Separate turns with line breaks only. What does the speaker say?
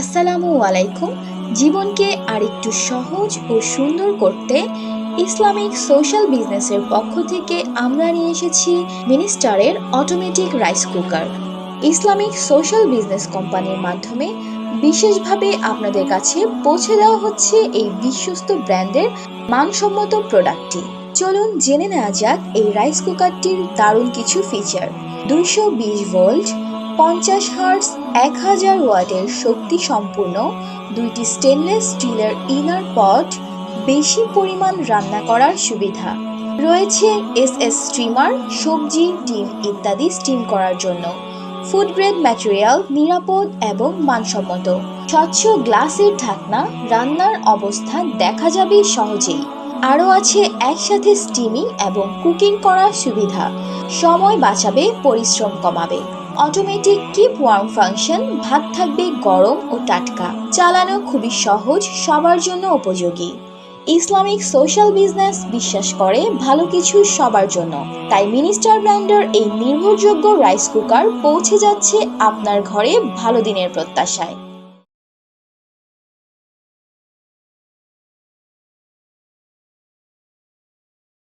আসসালামু আলাইকুম। জীবনকে আরেকটু সহজ ও সুন্দর করতে ইসলামিক সোশ্যাল বিজনেসের পক্ষ থেকে আমরা নিয়ে এসেছি মিনিস্টারের automatic rice cooker. Islamic social business কোম্পানির মাধ্যমে বিশেষভাবে আপনাদের কাছে পৌঁছে দেওয়া হচ্ছে এই বিশ্বস্ত ব্র্যান্ডের মানসম্মত প্রোডাক্টটি। চলুন জেনে নেওয়া যাক এই রাইস কুকারটির দারুণ কিছু ফিচার দুইশো বিশ ভোল্ট পঞ্চাশ হার্স এক হাজার ওয়াটের শক্তি সম্পূর্ণ, দুইটি স্টেনলেস স্টিলের ইনার পট বেশি পরিমাণ রান্না করার সুবিধা। রয়েছে এস এস স্টিমার সবজি, ডিম ইত্যাদি স্টিম করার জন্য। ফুড গ্রেড ম্যাটেরিয়াল নিরাপদ এবং মানসম্মত। স্বচ্ছ গ্লাসের ঢাকনা, রান্নার অবস্থা দেখা যাবে সহজেই। আরও আছে একসাথে স্টিমিং এবং কুকিং করার সুবিধা। সময় বাঁচাবে, পরিশ্রম কমাবে। অটোমেটিক কিপ ওয়ার্ম ফাংশন ভাত থাকবে গরম ও টাটকা। চালানো খুবই সহজ, সবার জন্য উপযোগী। ইসলামিক সোশ্যাল বিজনেস বিশ্বাস করে ভালো কিছু সবার জন্য। তাই মিনিস্টার ব্র্যান্ডের এই নির্ভরযোগ্য রাইস কুকার পৌঁছে যাচ্ছে আপনার ঘরে ভালো দিনের প্রত্যাশায়।